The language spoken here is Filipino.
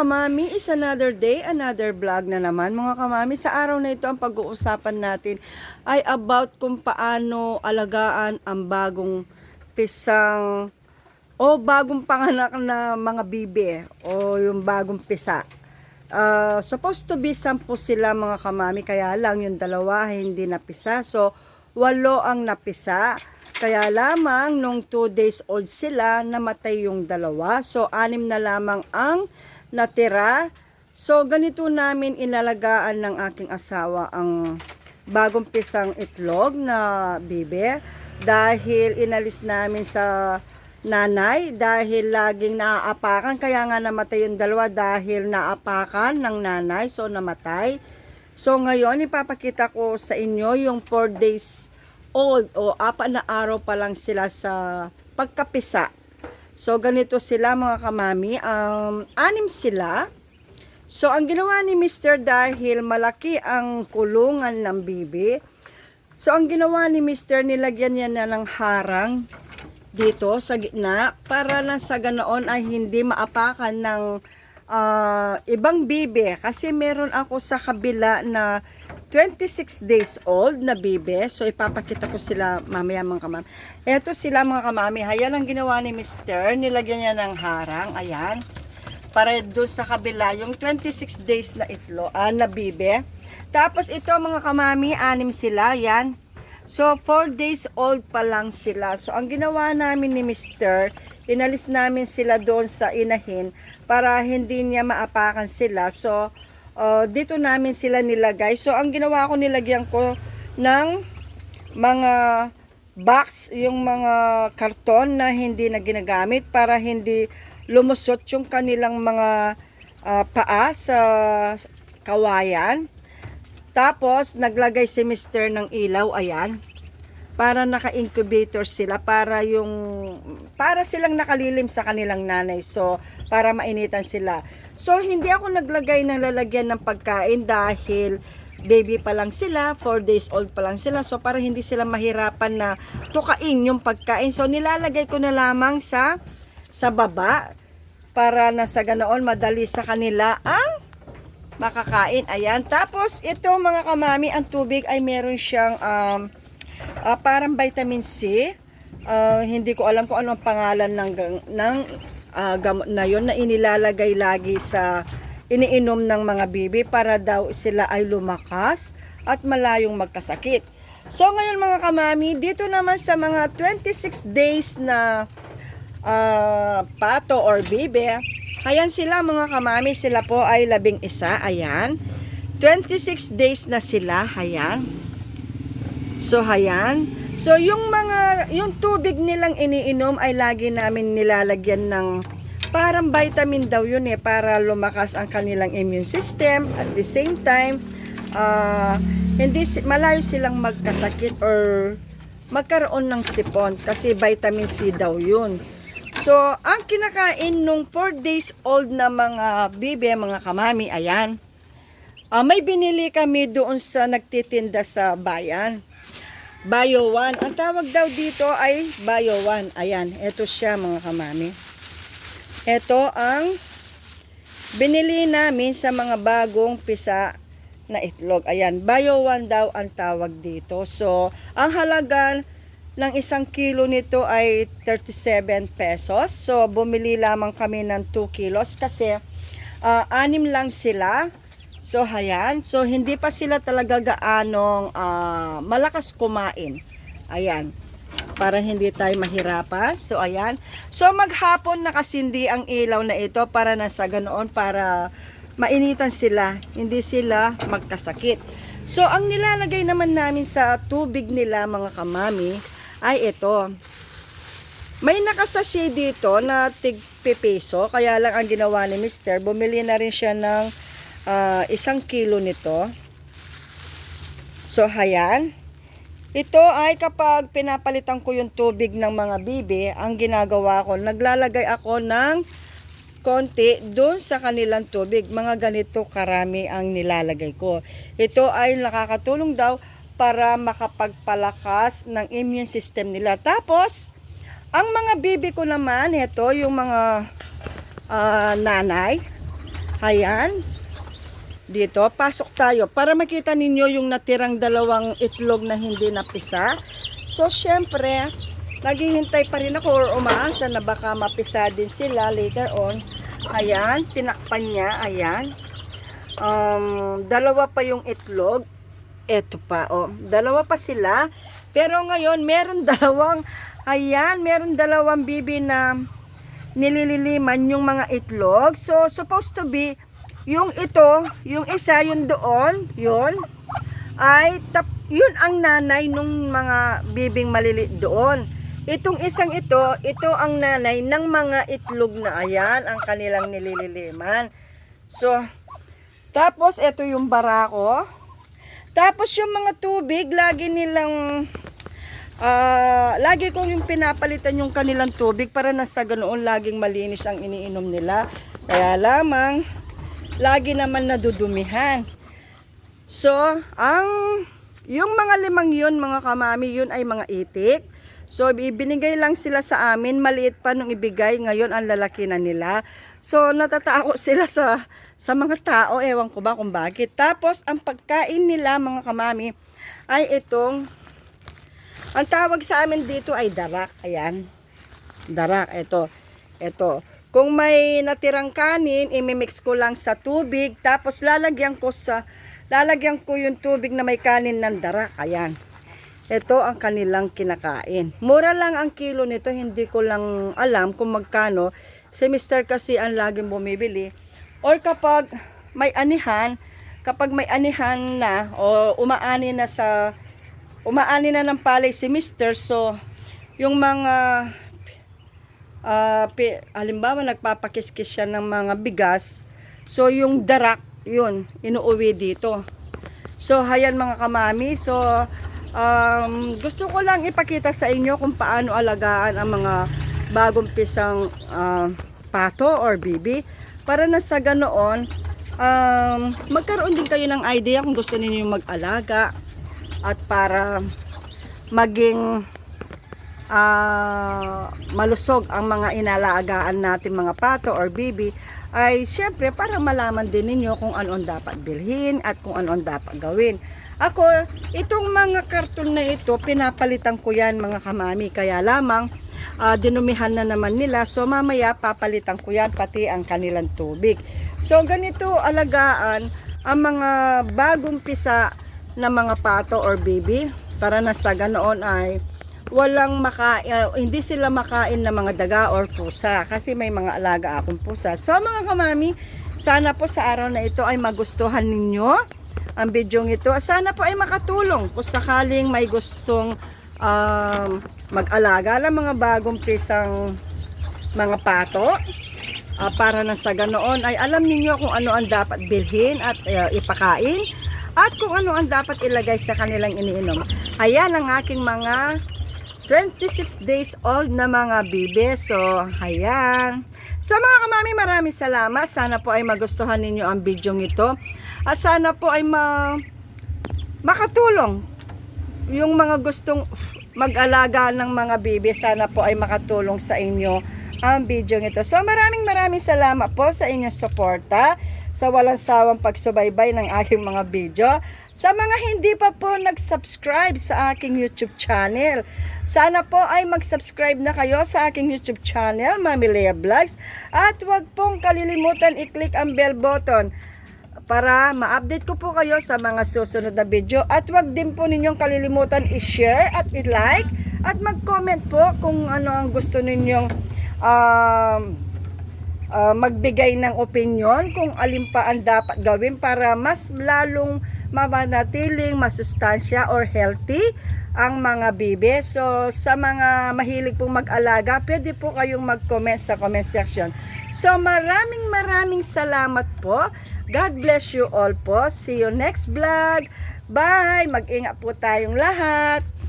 kamami, is another day, another vlog na naman. Mga kamami, sa araw na ito ang pag-uusapan natin ay about kung paano alagaan ang bagong pisang o bagong panganak na mga bibi o yung bagong pisa. Uh, supposed to be sampu sila mga kamami, kaya lang yung dalawa hindi napisa. So, walo ang napisa. Kaya lamang nung 2 days old sila, namatay yung dalawa. So, anim na lamang ang natira. So, ganito namin inalagaan ng aking asawa ang bagong pisang itlog na bibe. Dahil inalis namin sa nanay dahil laging naaapakan. Kaya nga namatay yung dalawa dahil naapakan ng nanay. So, namatay. So, ngayon, ipapakita ko sa inyo yung 4 days old o apat na araw pa lang sila sa pagkapisa. So, ganito sila mga kamami. Um, anim sila. So, ang ginawa ni Mr. dahil malaki ang kulungan ng bibi. So, ang ginawa ni Mr. nilagyan niya na ng harang dito sa gitna para na sa ganoon ay hindi maapakan ng ah, ibang bibe. Kasi meron ako sa kabila na 26 days old na bibe. So, ipapakita ko sila mamaya mga kamami. Eto sila mga kamami. Ayan ang ginawa ni Mr. Nilagyan niya ng harang. Ayan. Para doon sa kabila. Yung 26 days na itlo. Ah, na bibe. Tapos ito mga kamami. Anim sila. Ayan. So, 4 days old pa lang sila. So, ang ginawa namin ni Mr. Inalis namin sila doon sa inahin para hindi niya maapakan sila. So, uh, dito namin sila nilagay. So, ang ginawa ko, nilagyan ko ng mga box, yung mga karton na hindi na ginagamit para hindi lumusot yung kanilang mga ah, paa sa kawayan. Tapos, naglagay si Mr. ng ilaw, ayan. Para naka-incubator sila, para yung, para silang nakalilim sa kanilang nanay. So, para mainitan sila. So, hindi ako naglagay ng lalagyan ng pagkain dahil baby pa lang sila, 4 days old pa lang sila. So, para hindi sila mahirapan na tukain yung pagkain. So, nilalagay ko na lamang sa, sa baba para na sa ganoon madali sa kanila ang makakain. Ayan. Tapos, ito mga kamami, ang tubig ay meron siyang um, ah, parang vitamin C. Ah, hindi ko alam kung ano ang pangalan ng, ng ah, gamot na yon na inilalagay lagi sa iniinom ng mga bibi para daw sila ay lumakas at malayong magkasakit. So ngayon mga kamami, dito naman sa mga 26 days na ah, pato or bibe, ayan sila mga kamami, sila po ay labing isa, ayan. 26 days na sila, ayan. So, ayan. So, yung mga, yung tubig nilang iniinom ay lagi namin nilalagyan ng parang vitamin daw yun eh, para lumakas ang kanilang immune system. At the same time, ah, hindi, malayo silang magkasakit or magkaroon ng sipon kasi vitamin C daw yun. So, ang kinakain nung 4 days old na mga bibe, mga kamami, ayan. Ah, may binili kami doon sa nagtitinda sa bayan. Bio 1. Ang tawag daw dito ay Bio 1. Ayan, ito siya mga kamami. Ito ang binili namin sa mga bagong pisa na itlog. Ayan, Bio 1 daw ang tawag dito. So, ang halaga ng isang kilo nito ay 37 pesos. So, bumili lamang kami ng 2 kilos kasi ah, anim lang sila. So, ayan. So, hindi pa sila talaga gaanong ah, malakas kumain. Ayan. Para hindi tayo mahirapan. So, ayan. So, maghapon nakasindi ang ilaw na ito para nasa ganoon para mainitan sila. Hindi sila magkasakit. So, ang nilalagay naman namin sa tubig nila mga kamami ay ito. May nakasasya dito na tig peso. Kaya lang ang ginawa ni Mister, bumili na rin siya ng ah, isang kilo nito. So, hayan. Ito ay kapag pinapalitan ko yung tubig ng mga bibi, ang ginagawa ko, naglalagay ako ng konti doon sa kanilang tubig. Mga ganito karami ang nilalagay ko. Ito ay nakakatulong daw para makapagpalakas ng immune system nila. Tapos, ang mga bibi ko naman, ito yung mga ah, nanay, Ayan. Dito, pasok tayo para makita ninyo yung natirang dalawang itlog na hindi napisa. So, syempre, naghihintay pa rin ako or umaasa na baka mapisa din sila later on. Ayan, tinakpan niya, ayan. Um, dalawa pa yung itlog. Eto pa, oh. Dalawa pa sila. Pero ngayon, meron dalawang, ayan, meron dalawang bibi na nilililiman yung mga itlog. So, supposed to be, yung ito, yung isa, yung doon, yun, ay, tap, yun ang nanay nung mga bibing maliliit doon. Itong isang ito, ito ang nanay ng mga itlog na ayan, ang kanilang nilililiman. So, tapos, ito yung barako. Tapos, yung mga tubig, lagi nilang Ah, lagi kong yung pinapalitan yung kanilang tubig para na sa ganoon laging malinis ang iniinom nila. Kaya lamang lagi naman nadudumihan. So, ang yung mga limang yun, mga kamami, yun ay mga itik. So, ibinigay lang sila sa amin, maliit pa nung ibigay, ngayon ang lalaki na nila. So, natatakot sila sa sa mga tao, ewan ko ba kung bakit. Tapos, ang pagkain nila, mga kamami, ay itong ang tawag sa amin dito ay darak. Ayan. Darak. Ito. Ito. Kung may natirang kanin, imimix ko lang sa tubig. Tapos lalagyan ko sa lalagyan ko yung tubig na may kanin ng darak. Ayan. Ito ang kanilang kinakain. Mura lang ang kilo nito. Hindi ko lang alam kung magkano. Si Mr. kasi ang laging bumibili. Or kapag may anihan, kapag may anihan na o umaani na sa umaani na ng palay si Mister. So, yung mga, uh, pi, halimbawa, nagpapakiskis siya ng mga bigas. So, yung darak, yun, inuuwi dito. So, hayan mga kamami. So, um, gusto ko lang ipakita sa inyo kung paano alagaan ang mga bagong pisang uh, pato or bibi. Para na sa ganoon, um, magkaroon din kayo ng idea kung gusto niyo mag-alaga at para maging ah, malusog ang mga inalagaan natin mga pato or bibi ay syempre para malaman din ninyo kung ano ang dapat bilhin at kung ano ang dapat gawin. Ako, itong mga karton na ito, pinapalitan ko yan mga kamami. Kaya lamang, ah, dinumihan na naman nila. So mamaya papalitan ko yan pati ang kanilang tubig. So ganito alagaan ang mga bagong pisa na mga pato or baby para na sa ganoon ay walang maka, uh, hindi sila makain ng mga daga or pusa kasi may mga alaga akong pusa. So mga kamami, sana po sa araw na ito ay magustuhan ninyo ang video ito. Sana po ay makatulong kung sakaling may gustong um, mag-alaga ng mga bagong pisang mga pato uh, para na sa ganoon ay alam ninyo kung ano ang dapat bilhin at uh, ipakain at kung ano ang dapat ilagay sa kanilang iniinom. Ayan ang aking mga 26 days old na mga bibe. So, ayan. So, mga kamami, maraming salamat. Sana po ay magustuhan ninyo ang video ito. At sana po ay ma makatulong yung mga gustong mag-alaga ng mga bibi. Sana po ay makatulong sa inyo ang video ito. So, maraming maraming salamat po sa inyong suporta sa walang sawang pagsubaybay ng aking mga video. Sa mga hindi pa po nag-subscribe sa aking YouTube channel, sana po ay mag-subscribe na kayo sa aking YouTube channel, Mami Lea Vlogs. At huwag pong kalilimutan i-click ang bell button para ma-update ko po kayo sa mga susunod na video. At huwag din po ninyong kalilimutan i-share at i-like at mag-comment po kung ano ang gusto ninyong um, uh, magbigay ng opinion kung alin pa ang dapat gawin para mas lalong mamanatiling masustansya or healthy ang mga bibe. So, sa mga mahilig pong mag-alaga, pwede po kayong mag-comment sa comment section. So, maraming maraming salamat po. God bless you all po. See you next vlog. Bye! Mag-ingat po tayong lahat.